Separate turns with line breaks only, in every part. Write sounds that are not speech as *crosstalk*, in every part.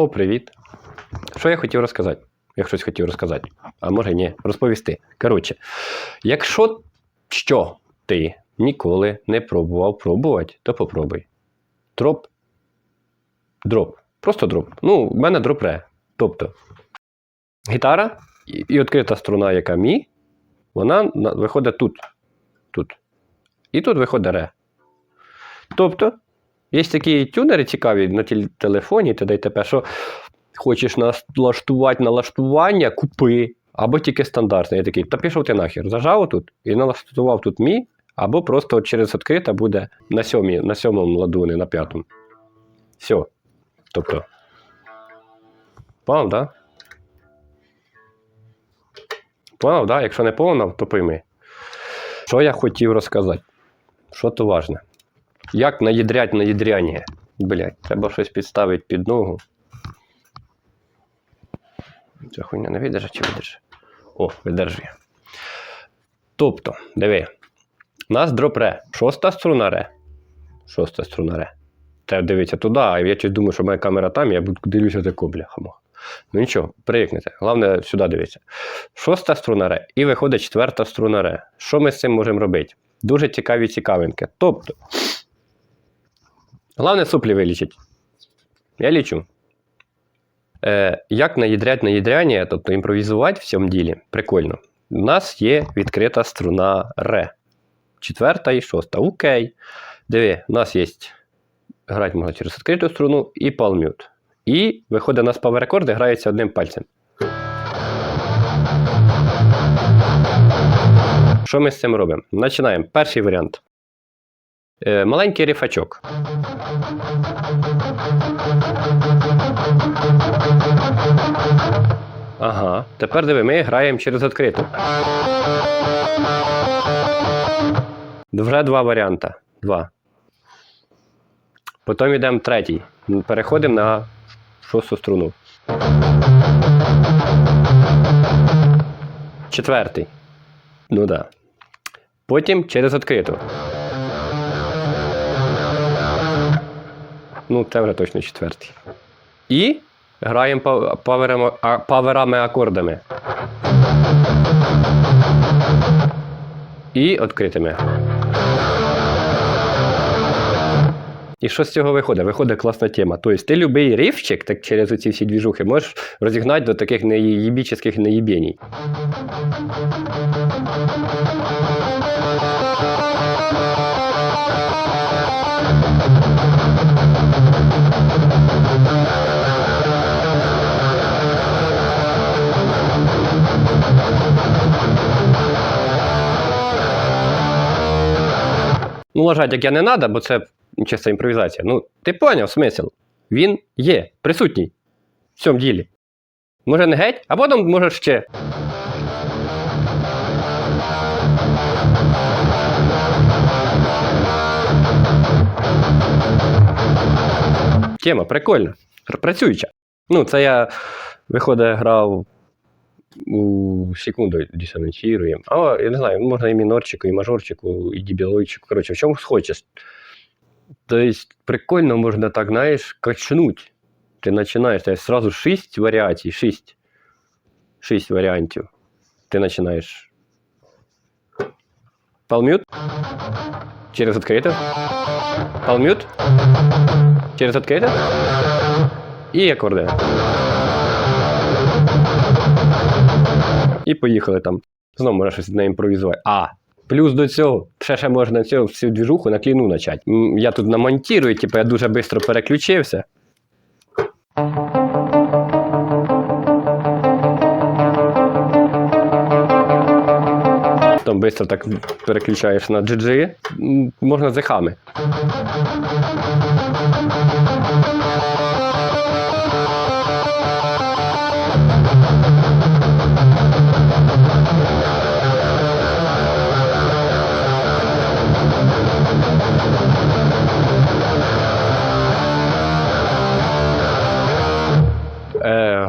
О, привіт. Що я хотів розказати? Я щось хотів розказати. А може ні, розповісти. Коротше, якщо що ти ніколи не пробував пробувати, то попробуй. Дроп. Дроп. Просто дроп. Ну, в мене дроп ре. Тобто, гітара і відкрита струна, яка мі, вона виходить тут. Тут. І тут виходить ре. Тобто, є такі тюнери цікаві на телефоні, т.д. і т.п., що хочеш налаштувати налаштування, купи, або тільки стандартний. Я такий, та пішов ти нахер, зажав тут і налаштував тут мі, або просто через відкрита буде на сьомій, на сьомому ладу, на п'ятому. Все. Тобто. Поняв, да? Поняв, да? Якщо не поняв, то пойми. Що я хотів розказати? Що то важне? Як наїдрять наїдряння? Блять, треба щось підставити під ногу. Ця хуйня не видержа чи видержа? О, видержує. Тобто, диви. У нас дроп ре. Шоста струна ре. Шоста струна ре. Треба дивитися туди, а я щось думаю, що моя камера там, я дивлюся тако, бляха. Ну нічого, привикнете. Головне сюди дивитися. Шоста струна ре. І виходить четверта струна ре. Що ми з цим можемо робити? Дуже цікаві цікавинки. Тобто, головне суплі вилічить. Я лічу. Е, як наїдрять наїдряння, тобто імпровізувати в цьому ділі, прикольно. У нас є відкрита струна ре. Четверта і шоста. Окей. Диви, у нас є. Грати можна через відкриту струну і палмют. І виходить у нас паверакорди, грається одним пальцем. Що ми з цим робимо? Починаємо. Перший варіант. Е, маленький рифачок. Ага. Тепер диви, ми граємо через відкриту. Вже два варіанти. Два. Потім йдемо третій. Переходимо на шосту струну. Четвертий. Ну да. Потім через відкриту. Ну, це вже точно четвертий. І граємо паверами, паверами акордами. І відкритими. І що з цього виходить? Виходить класна тема. Тобто ти любий рифчик, так через оці всі двіжухи, можеш розігнати до таких неїбічних неїбєній. Ну, лажать, як я не треба, бо це чиста імпровізація. Ну, ти поняв смисл. Він є, присутній в цьому ділі. Може не геть, а потім може ще. Тема прикольна, працююча. Ну, це я, виходить, грав у секунду дисонансіруємо. А, я не знаю, можна і мінорчику, і мажорчику, і дібілойчику. Коротше, в чому хочеш. Тобто, прикольно можна так, знаєш, качнуть. Ти починаєш, тобто, сразу шість варіацій, шість. Шість варіантів. Ти починаєш. Палмют. Через відкрите. Палмют. Через відкрите. І акорди. І поїхали там. Знову можна щось не імпровізувати. А, плюс до цього, ще ще можна цього всю двіжуху на кліну начати. Я тут намонтірую, типу, я дуже швидко переключився. Там швидко так переключаєш на GG, можна з ехами.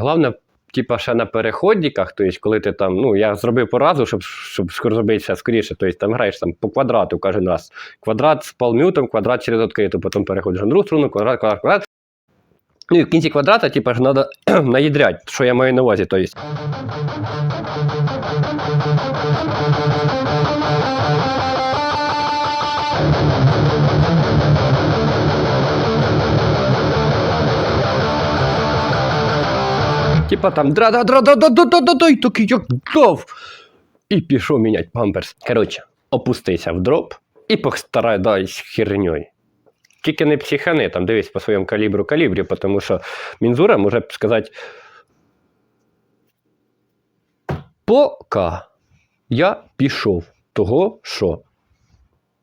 Головне, типа, ще на переходниках, тобто, коли ти там, ну, я зробив по разу, щоб, щоб зробити скоріше, тобто там граєш там по квадрату кожен раз. Квадрат з палмютом, квадрат через відкриту, потім переходиш на другу струну, квадрат, квадрат, квадрат. Ну і в кінці квадрата, типа ж треба *clears throat* наїдрять, що я маю на увазі. То Типа там дра да дра да да да да да да і такий як дав. І пішов міняти памперс. Коротше, опустися в дроп і постарайся херньою. Тільки не психани, там дивись по своєму калібру калібрі, тому що Мінзура може сказати. Пока я пішов того, що.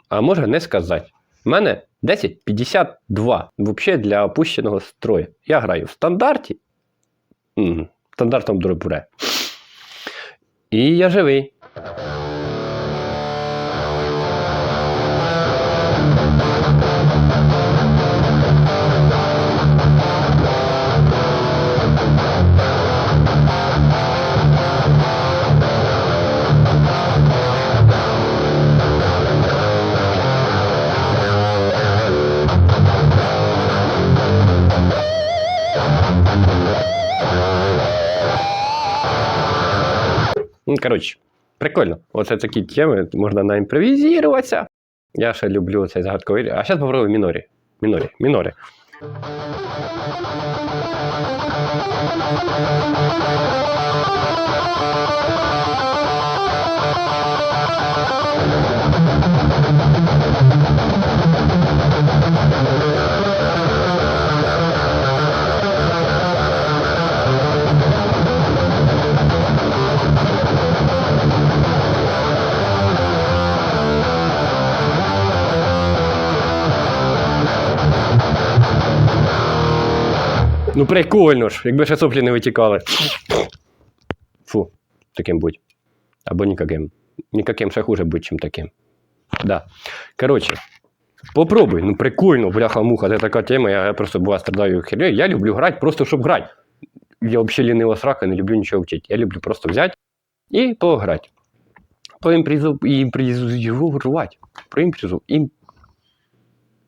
А може не сказати. У мене 10.52 взагалі для опущеного строю. Я граю в стандарті. Стандартом дробуре. І я живий. Ну, коротше, прикольно. Оце такі теми, можна наімпровізуватися. Я ще люблю цей загадковий. А зараз попробую мінорі. Мінорі. Мінорі. Ну прикольно ж, якби ще соплі не витікали. Фу, таким будь. Або нікаким. Нікаким ще хуже будь, чим таким. Да. Коротше, попробуй, ну прикольно, бляха-муха, це така тема, я просто була страдаю хернею. Я люблю грати просто, щоб грати. Я взагалі лінива срака, не люблю нічого вчити. Я люблю просто взяти і пограти. Поімпризу, імпризувати. Проімпризу. Ім...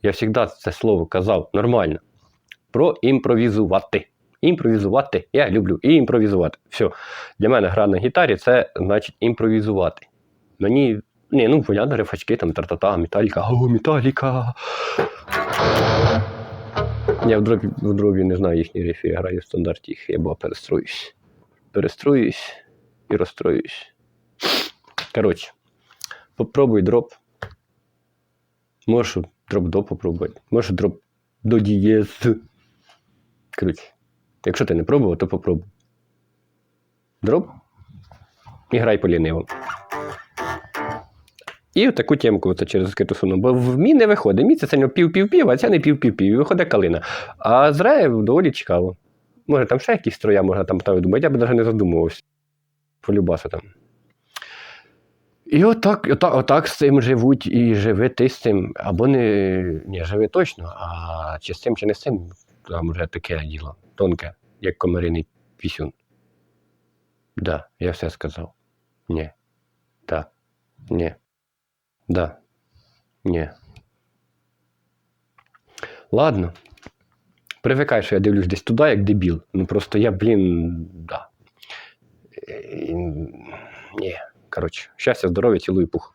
Я завжди це слово казав нормально проімпровізувати. Імпровізувати. Я люблю імпровізувати. Все. Для мене гра на гітарі це значить імпровізувати. Мені. Ні, ну, понятно, рифачки, там тартата, металіка, о, металіка. Я в дробі не знаю їхні рифи, я граю в стандарті їх, я бо перестроюсь. Перестроюсь і розстроюсь. Коротше, попробуй дроп. Можеш дроп до попробувати. Можеш дроп до дієз. Коротше, якщо ти не пробував, то попробуй. Дроп і грай по лінивому. І отаку темку це через скриту суну. Бо в мі не виходить. Мі це пів-пів-пів, а це не пів-пів-пів. І виходить калина. А з доволі цікаво. Може, там ще якісь строя можна там ставити думати, я б навіть не задумувався. Полюбаса там. І отак, отак, отак з цим живуть і живи ти з цим. Або не, не живи точно, а чи з цим, чи не з цим, там вже таке діло, тонке, як комариний пісюн. Да, я все сказав. Ні. Да. Ні. Да. Ні. Ладно. Привикай, що я дивлюсь десь туди, як дебіл. Ну просто я, блін, да. Е, Ні. Коротше, щастя, здоров'я, цілую пух.